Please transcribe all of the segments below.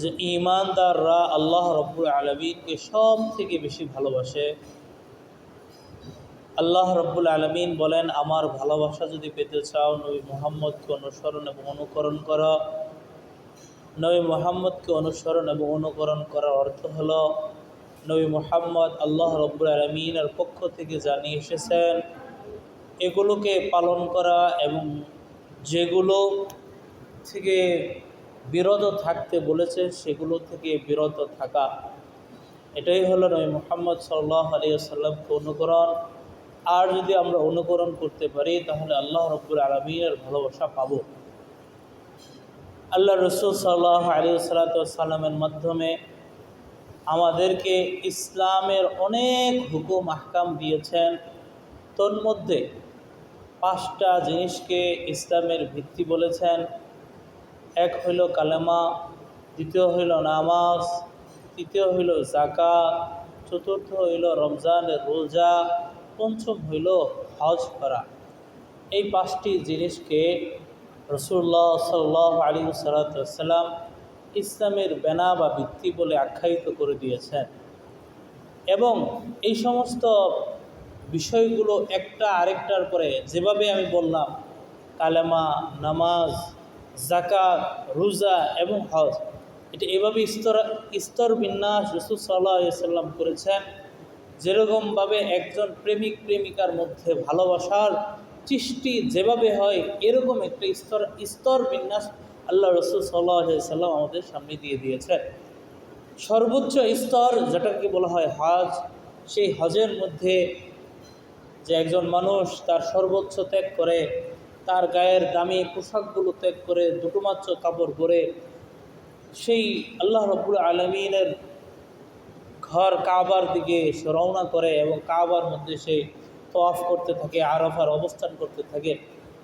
যে ইমানদাররা আল্লাহ রব্বুল আলমিনকে সব থেকে বেশি ভালোবাসে। আল্লাহ রব্বুল আলমিন বলেন, আমার ভালোবাসা যদি পেতে চাও, নবী মোহাম্মদকে অনুসরণ এবং অনুকরণ করো। নবী মোহাম্মদকে অনুসরণ এবং অনুকরণ করার অর্থ হলো, নবী মোহাম্মদ আল্লাহ রব্বুল আলমিনের পক্ষ থেকে জানিয়ে এসেছেন, এগুলোকে পালন করা এবং যেগুলো থেকে বিরত থাকতে বলেছে, সেগুলো থেকে বিরত থাকা। এটাই হলো নবী মোহাম্মদ সাল্লাহ আলিয়াল্লামকে অনুকরণ। আর যদি আমরা অনুকরণ করতে পারি, তাহলে আল্লাহ রব্বুল আলমিনের ভালোবাসা পাব। আল্লাহ রসুল সাল্লাহ আলী সাল্লাতামের মাধ্যমে আমাদেরকে ইসলামের অনেক হুকুম, আহকাম দিয়েছেন। তোর মধ্যে পাঁচটা জিনিসকে ইসলামের ভিত্তি বলেছেন। এক হইল কালেমা, দ্বিতীয় হইল নামাজ, তৃতীয় হইল জাকা চতুর্থ হইল রমজানের রোজা, পঞ্চম হইল হজ করা। এই পাঁচটি জিনিসকে রসুল্লাহ সাল্লাহ আলী সাল্লাম ইসলামের বেনা বা ভিত্তি বলে আখ্যায়িত করে দিয়েছেন। এবং এই সমস্ত বিষয়গুলো একটা আরেকটার পরে যেভাবে আমি বললাম, কালেমা, নামাজ জাকাত রোজা এবং হজ। এটা এভাবে স্তর স্তর বিন্যাস রসুল সাল্লাহ সাল্লাম করেছেন। যেরকমভাবে একজন প্রেমিক প্রেমিকার মধ্যে ভালোবাসার সৃষ্টি যেভাবে হয়, এরকম একটা স্তর স্তর বিন্যাস আল্লাহ রসুল সাল্লাহ সাল্লাম আমাদের সামনে দিয়ে দিয়েছেন। সর্বোচ্চ স্তর যেটাকে বলা হয় হজ, সেই হজের মধ্যে যে একজন মানুষ তার সর্বোচ্চ ত্যাগ করে তার গায়ের দামি পোশাকগুলো ত্যাগ করে দুটো মাত্র কাপড় পরে সেই আল্লাহ রব্বুল আলমিনের ঘর কাবার দিকে সে রওনা করে এবং কাবার মধ্যে সে তফ করতে থাকে, আরফার অবস্থান করতে থাকে।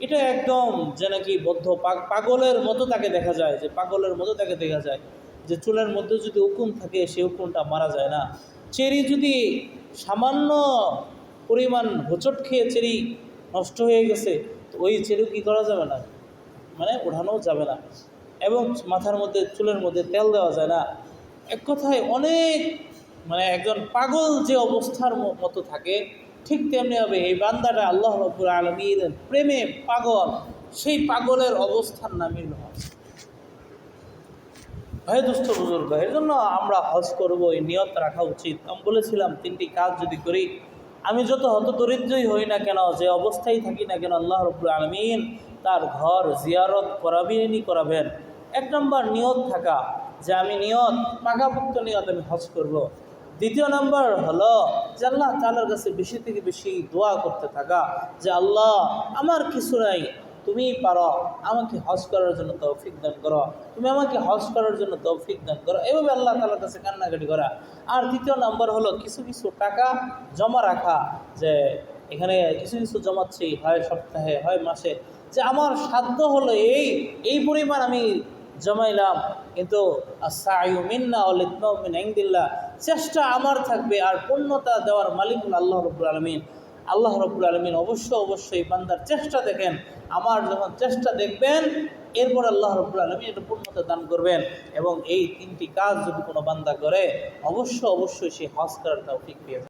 এটা একদম যে নাকি বদ্ধ পাগলের মতো তাকে দেখা যায়, যে পাগলের মতো তাকে দেখা যায়। যে চুলের মধ্যে যদি উকুন থাকে, সে উকুনটা মারা যায় না। চেরি যদি সামান্য পরিমাণ হোঁচট খেয়ে চেরি নষ্ট হয়ে গেছে ওই চেরি কী করা যাবে না? মানে ওঠানো যাবে না। এবং মাথার মধ্যে, চুলের মধ্যে তেল দেওয়া যায় না। এক কথায় অনেক মানে একজন পাগল যে অবস্থার মতো থাকে, ঠিক তেমনি হবে এই বান্দাটা আল্লাহ রব্বুর আলমীর প্রেমে পাগল, সেই পাগলের অবস্থার নামই হজ ভাই দুস্থ বুজুর্গ এর জন্য আমরা হজ করব, এই নিয়ত রাখা উচিত। আমি বলেছিলাম, তিনটি কাজ যদি করি আমি যত হত দরিদ্রই হই না কেন, যে অবস্থায় থাকি না কেন, আল্লাহ রবুল আলমিন তার ঘর জিয়ারত করাবেনই করাবেন এক নম্বর নিয়ত থাকা, যে আমি নিয়ত, পাকাপুক্ত নিয়ত আমি হজ করব। দ্বিতীয় নম্বর হলো যে আল্লাহ তালার কাছে বেশি থেকে বেশি দোয়া করতে থাকা, যে আল্লাহ আমার কিছু নাই তুমি পারো, আমাকে হজ করার জন্য তৌফিক দান করো। তুমি আমাকে হজ করার জন্য তৌফিক দান করো। এভাবে আল্লাহ তালার কাছে কান্নাকাটি করা। আর দ্বিতীয় নম্বর হলো কিছু কিছু টাকা জমা রাখা, যে এখানে কিছু কিছু জমাচ্ছি, হয় সপ্তাহে, হয় মাসে। যে আমার সাধ্য হলো এই এই পরিমাণ আমি জমাইলাম। কিন্তু চেষ্টা আমার থাকবে আর পূর্ণতা দেওয়ার মালিকুল আল্লাহ রব্বুল আলমিন। আল্লাহ রবুল আলমিন অবশ্য অবশ্যই বান্দার চেষ্টা দেখেন, আমার যখন চেষ্টা দেখবেন, এরপর আল্লাহ রবুল আলমী এটা পূর্ণতা দান করবেন। এবং এই তিনটি কাজ যদি কোনো বান্দা করে অবশ্য অবশ্যই সে হজ করার তাও ঠিক পেয়ে